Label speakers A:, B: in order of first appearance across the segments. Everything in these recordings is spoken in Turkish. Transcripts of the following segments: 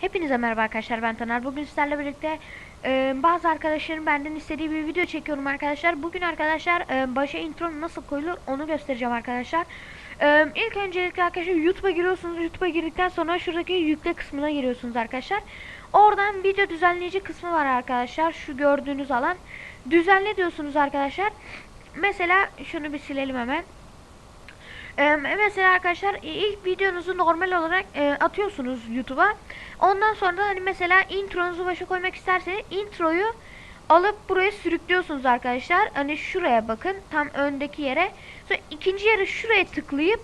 A: Hepinize merhaba arkadaşlar ben Taner. Bugün sizlerle birlikte e, bazı arkadaşların benden istediği bir video çekiyorum arkadaşlar. Bugün arkadaşlar e, başa intro nasıl koyulur onu göstereceğim arkadaşlar. E, ilk öncelikle arkadaşlar YouTube'a giriyorsunuz. YouTube'a girdikten sonra şuradaki yükle kısmına giriyorsunuz arkadaşlar. Oradan video düzenleyici kısmı var arkadaşlar. Şu gördüğünüz alan. Düzenle diyorsunuz arkadaşlar. Mesela şunu bir silelim hemen. Ee, mesela arkadaşlar ilk videonuzu normal olarak e, atıyorsunuz YouTube'a. Ondan sonra hani mesela intronuzu başa koymak isterseniz introyu alıp buraya sürüklüyorsunuz arkadaşlar. Hani şuraya bakın tam öndeki yere. Sonra ikinci yere şuraya tıklayıp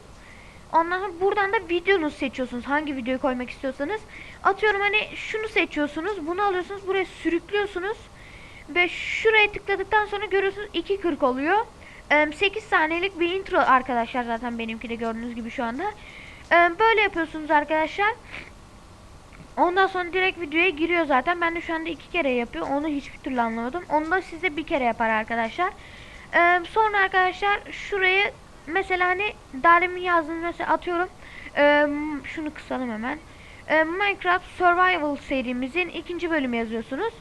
A: ondan sonra buradan da videonuzu seçiyorsunuz. Hangi videoyu koymak istiyorsanız. Atıyorum hani şunu seçiyorsunuz. Bunu alıyorsunuz buraya sürüklüyorsunuz. Ve şuraya tıkladıktan sonra görüyorsunuz 2.40 oluyor. 8 saniyelik bir intro arkadaşlar zaten benimki de gördüğünüz gibi şu anda. Böyle yapıyorsunuz arkadaşlar. Ondan sonra direkt videoya giriyor zaten. Ben de şu anda iki kere yapıyor. Onu hiçbir türlü anlamadım. Onu da size bir kere yapar arkadaşlar. Sonra arkadaşlar şuraya mesela hani Dalem'in yazdığını mesela atıyorum. Şunu kısalım hemen. Minecraft Survival serimizin ikinci bölümü yazıyorsunuz.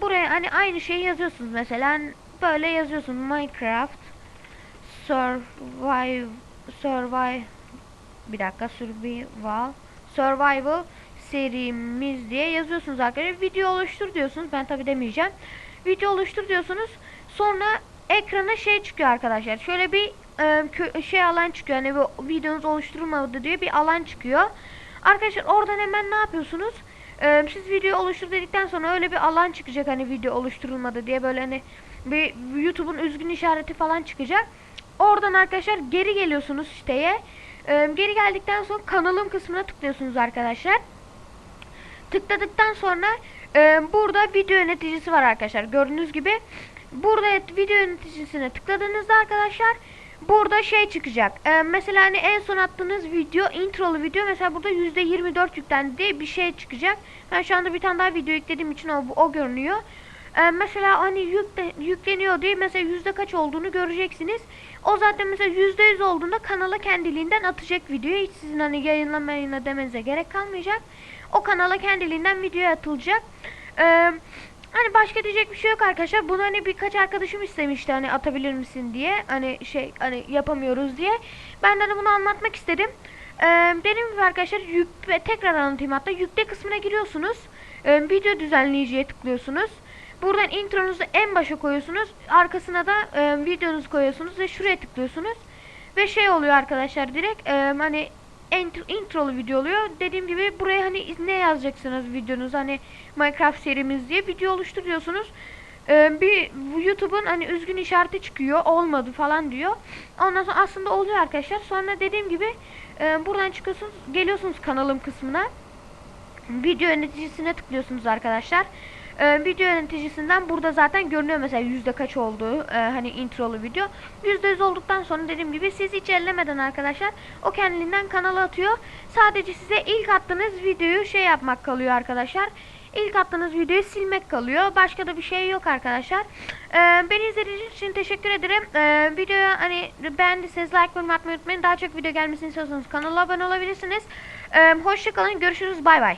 A: Buraya hani aynı şeyi yazıyorsunuz mesela böyle yazıyorsun Minecraft Survive Survive bir dakika Survival Survival serimiz diye yazıyorsunuz arkadaşlar. Video oluştur diyorsunuz. Ben tabi demeyeceğim. Video oluştur diyorsunuz. Sonra ekrana şey çıkıyor arkadaşlar. Şöyle bir e, şey alan çıkıyor. Hani videonuz oluşturulmadı diye bir alan çıkıyor. Arkadaşlar oradan hemen ne yapıyorsunuz? Ee, siz video oluştur dedikten sonra öyle bir alan çıkacak hani video oluşturulmadı diye böyle hani bir YouTube'un üzgün işareti falan çıkacak. Oradan arkadaşlar geri geliyorsunuz siteye. Ee, geri geldikten sonra kanalım kısmına tıklıyorsunuz arkadaşlar. Tıkladıktan sonra e, burada video yöneticisi var arkadaşlar. Gördüğünüz gibi burada video yöneticisine tıkladığınızda arkadaşlar burada şey çıkacak. Ee, mesela hani en son attığınız video introlu video mesela burada %24 yüklendi bir şey çıkacak. Ben şu anda bir tane daha video yüklediğim için o, o görünüyor. Ee, mesela hani yükle, yükleniyor diye mesela yüzde kaç olduğunu göreceksiniz. O zaten mesela yüzde yüz olduğunda kanala kendiliğinden atacak videoyu. Hiç sizin hani yayınlamayına demenize gerek kalmayacak. O kanala kendiliğinden video atılacak. Eee Hani başka diyecek bir şey yok arkadaşlar. Bunu hani birkaç arkadaşım istemişti hani atabilir misin diye. Hani şey hani yapamıyoruz diye. Ben de hani bunu anlatmak istedim. Ee, dediğim gibi arkadaşlar yük tekrar anlatayım hatta yükle kısmına giriyorsunuz. Ee, video düzenleyiciye tıklıyorsunuz. Buradan intronuzu en başa koyuyorsunuz. Arkasına da e, videonuzu koyuyorsunuz ve şuraya tıklıyorsunuz. Ve şey oluyor arkadaşlar direkt e, hani intro, introlu video oluyor. Dediğim gibi buraya hani ne yazacaksınız videonuz hani Minecraft serimiz diye video oluşturuyorsunuz. Ee, bir YouTube'un hani üzgün işareti çıkıyor olmadı falan diyor. Ondan sonra aslında oluyor arkadaşlar. Sonra dediğim gibi e, buradan çıkıyorsunuz geliyorsunuz kanalım kısmına. Video yöneticisine tıklıyorsunuz arkadaşlar e, video yöneticisinden burada zaten görünüyor mesela yüzde kaç olduğu e, hani introlu video. Yüzde yüz olduktan sonra dediğim gibi siz hiç ellemeden arkadaşlar o kendiliğinden kanala atıyor. Sadece size ilk attığınız videoyu şey yapmak kalıyor arkadaşlar. İlk attığınız videoyu silmek kalıyor. Başka da bir şey yok arkadaşlar. Ee, beni izlediğiniz için teşekkür ederim. Ee, videoya hani beğendiyseniz like yorum atmayı unutmayın. Daha çok video gelmesini istiyorsanız kanala abone olabilirsiniz. Ee, Hoşçakalın. Görüşürüz. Bay bay.